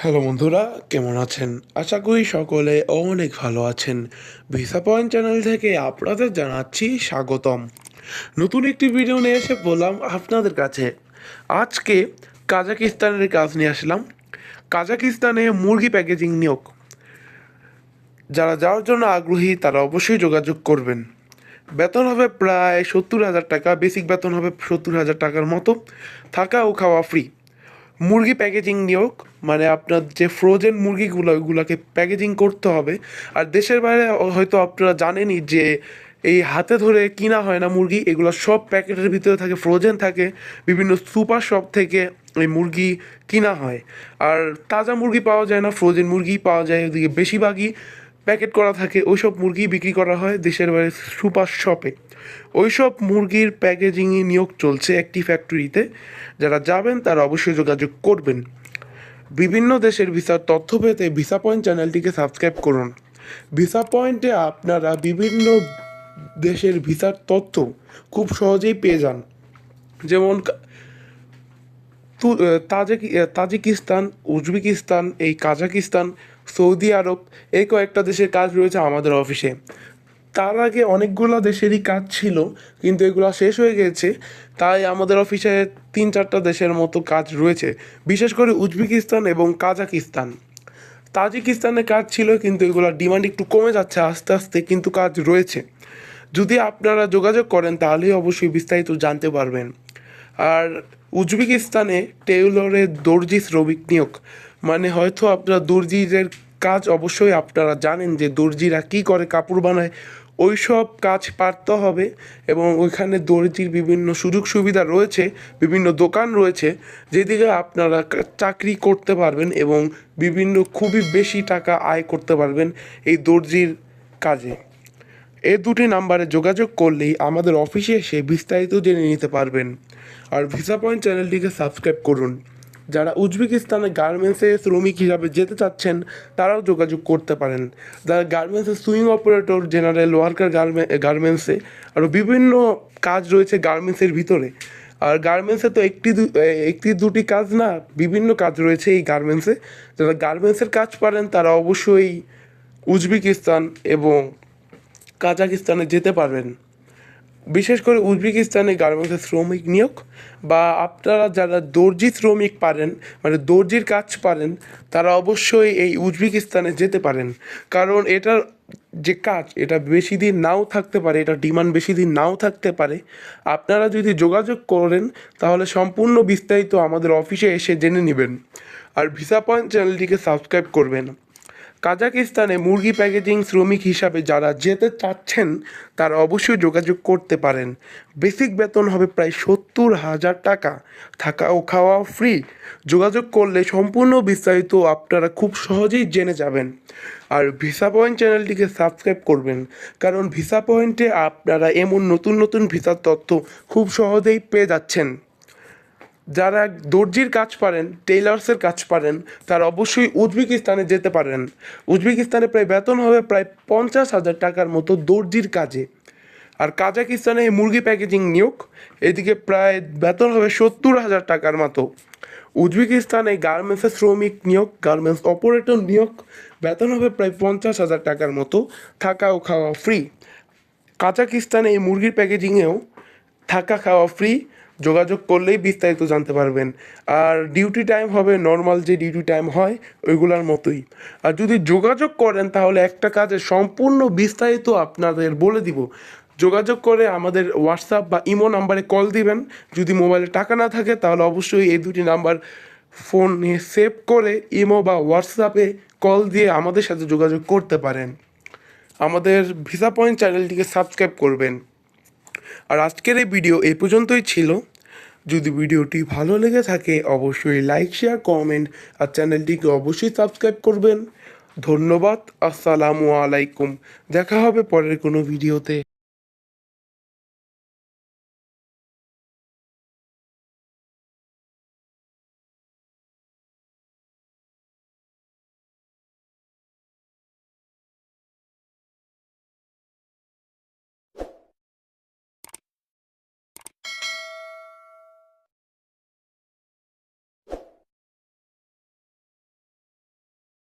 Hello বন্ধুরা, কেমন আছেন? আশা করি সকলে অনেক ভালো আছেন। ভিসা পয়েন্ট চ্যানেল থেকে আপনাদের জানাচ্ছি স্বাগতম। নতুন একটি ভিডিও নিয়ে এসে বললাম আপনাদের কাছে। আজকে কাজাকিস্তানের কাজ নিয়ে আসলাম। কাজাকিস্তানে মুরগি প্যাকেজিং নিয়োগ। যারা যাওয়ার জন্য আগ্রহী, তারা অবশ্যই যোগাযোগ করবেন। বেতন হবে প্রায় সত্তর হাজার টাকা, বেসিক বেতন হবে সত্তর হাজার টাকার মতো। থাকা ও খাওয়া ফ্রি। মুরগি প্যাকেজিং নিয়োগ। মানে আপনার যে ফ্রোজেন মুরগিগুলো ওইগুলোকে প্যাকেজিং করতে হবে। আর দেশের বাইরে হয়তো আপনারা জানেনই যে, এই হাতে ধরে কিনা হয় না মুরগি, এগুলো সব প্যাকেটের ভিতরে থাকে ফ্রোজেন থাকে। বিভিন্ন সুপার শপ থেকে এই মুরগি কিনা হয়। আর তাজা মুরগি পাওয়া যায় না ফ্রোজেন মুরগি পাওয়া যায় ওদিকে বেশিরভাগই প্যাকেট করা থাকে, ওইসব মুরগি বিক্রি করা হয় দেশের বাইরে সুপার শপে ওইসব মুরগির প্যাকেজিংয়ে নিয়োগ চলছে একটি ফ্যাক্টরিতে যারা যাবেন তারা অবশ্যই যোগাযোগ করবেন। বিভিন্ন দেশের ভিসার তথ্য পেতে ভিসা পয়েন্ট চ্যানেলটিকে সাবস্ক্রাইব করুন। ভিসা পয়েন্টে আপনারা বিভিন্ন দেশের ভিসার তথ্য খুব সহজেই পেয়ে যান। যেমন তাজিকিস্তান, উজবেকিস্তান, এই কাজাকিস্তান, সৌদি আরব, এই কয়েকটা দেশের কাজ রয়েছে আমাদের অফিসে। তার আগে অনেকগুলো দেশেরই কাজ ছিল, কিন্তু এগুলো শেষ হয়ে গেছে। তাই আমাদের অফিসে তিন চারটা দেশের মতো কাজ রয়েছে, বিশেষ করে উজবেকিস্তান এবং কাজাকিস্তান। তাজিকিস্তানে কাজ ছিল, কিন্তু এগুলোর ডিমান্ড একটু কমে যাচ্ছে আস্তে আস্তে, কিন্তু কাজ রয়েছে। যদি আপনারা যোগাযোগ করেন, তাহলেই অবশ্যই বিস্তারিত জানতে পারবেন। আর উজবেকিস্তানে টেইলরের দর্জি শ্রমিক নিয়োগ মানে হয়তো আপনারা দর্জিদের কাজ অবশ্যই আপনারা জানেন যে দর্জিরা কী করে কাপড় বানায় ওই সব কাজ পারতে হবে এবং ওইখানে দর্জির বিভিন্ন সুযোগ সুবিধা রয়েছে, বিভিন্ন দোকান রয়েছে, যেদিকে আপনারা চাকরি করতে পারবেন এবং বিভিন্ন খুবই বেশি টাকা আয় করতে পারবেন এই দর্জির কাজে। এই দুটি নাম্বারে যোগাযোগ করলেই আমাদের অফিসে এসে বিস্তারিত জেনে নিতে পারবেন। আর ভিসা পয়েন্ট চ্যানেলটিকে সাবস্ক্রাইব করুন। যারা উজবেকিস্তানে গার্মেন্টসে শ্রমিক হিসাবে যেতে চাচ্ছেন, তারাও যোগাযোগ করতে পারেন। যারা গার্মেন্টসে সুইং অপারেটর জেনারেল ওয়ার্কার গার্মেন্টসে আরও বিভিন্ন কাজ রয়েছে গার্মেন্টসের ভিতরে। আর গার্মেন্টসে তো একটি একটি দুটি কাজ না, বিভিন্ন কাজ রয়েছে এই গার্মেন্টসে। যারা গার্মেন্টসের কাজ পারেন, তারা অবশ্যই উজবেকিস্তান এবং কাজাকিস্তানে যেতে পারবেন। বিশেষ করে উজবেকিস্তানে গার্মেন্টসের শ্রমিক নিয়োগ, বা আপনারা যারা দর্জি শ্রমিক পারেন মানে দর্জির কাজ পারেন, তারা অবশ্যই এই উজবেকিস্তানে যেতে পারেন। কারণ এটার যে কাজ, এটা বেশি দিন নাও থাকতে পারে, এটা ডিমান্ড বেশি দিন নাও থাকতে পারে। আপনারা যদি যোগাযোগ করেন, তাহলে সম্পূর্ণ বিস্তারিত আমাদের অফিসে এসে জেনে নেবেন। আর ভিসা পয়েন্ট চ্যানেলটিকে সাবস্ক্রাইব করবেন। কাজাকিস্তানে মুরগি প্যাকেজিং শ্রমিক হিসাবে যারা যেতে চাচ্ছেন, তারা অবশ্যই যোগাযোগ করতে পারেন। বেসিক বেতন হবে প্রায় সত্তর হাজার টাকা। থাকা ও খাওয়া ফ্রি। যোগাযোগ করলে সম্পূর্ণ বিস্তারিত আপনারা খুব সহজেই জেনে যাবেন। আর ভিসা পয়েন্ট চ্যানেলটিকে সাবস্ক্রাইব করবেন। কারণ ভিসা পয়েন্টে আপনারা এমন নতুন নতুন ভিসার তথ্য খুব সহজেই পেয়ে যাচ্ছেন। যারা দর্জির কাজ পারেন, টেইলার্সের কাজ পারেন, তারা অবশ্যই উজবেকিস্তানে যেতে পারেন। উজবেকিস্তানে প্রায় বেতন হবে প্রায় পঞ্চাশ হাজার টাকার মতো দর্জির কাজে। আর কাজাকিস্তানে মুরগি প্যাকেজিং নিয়োগ, এদিকে প্রায় বেতন হবে সত্তর হাজার টাকার মতো। উজবেকিস্তানে গার্মেন্টসের শ্রমিক নিয়োগ, গার্মেন্টস অপারেটর নিয়োগ, বেতন হবে প্রায় পঞ্চাশ হাজার টাকার মতো, থাকা ও খাওয়া ফ্রি কাজাকিস্তানে এই মুরগির প্যাকেজিংয়েও থাকা খাওয়া ফ্রি যোগাযোগ করলেই বিস্তারিত জানতে পারবেন। আর ডিউটি টাইম হবে নর্মাল যে ডিউটি টাইম হয়, ওইগুলোর মতোই। আর যদি যোগাযোগ করেন, তাহলে একটা কাজের সম্পূর্ণ বিস্তারিত আপনাদের বলে দিব। যোগাযোগ করে আমাদের হোয়াটসঅ্যাপ বা ইমো নাম্বারে কল দিবেন। যদি মোবাইলে টাকা না থাকে, তাহলে অবশ্যই এই দুটি নাম্বার ফোনে সেভ করে ইমো বা হোয়াটসঅ্যাপে কল দিয়ে আমাদের সাথে যোগাযোগ করতে পারেন। আমাদের ভিসা পয়েন্ট চ্যানেলটিকে সাবস্ক্রাইব করবেন। আর আজকের এই ভিডিও এই পর্যন্তই ছিল। যদি ভিডিওটি ভালো লেগে থাকে, অবশ্যই লাইক শেয়ার কমেন্ট আর চ্যানেলটিকে অবশ্যই সাবস্ক্রাইব করবেন। ধন্যবাদ, আসসালামু আলাইকুম। দেখা হবে পরের কোনো ভিডিওতে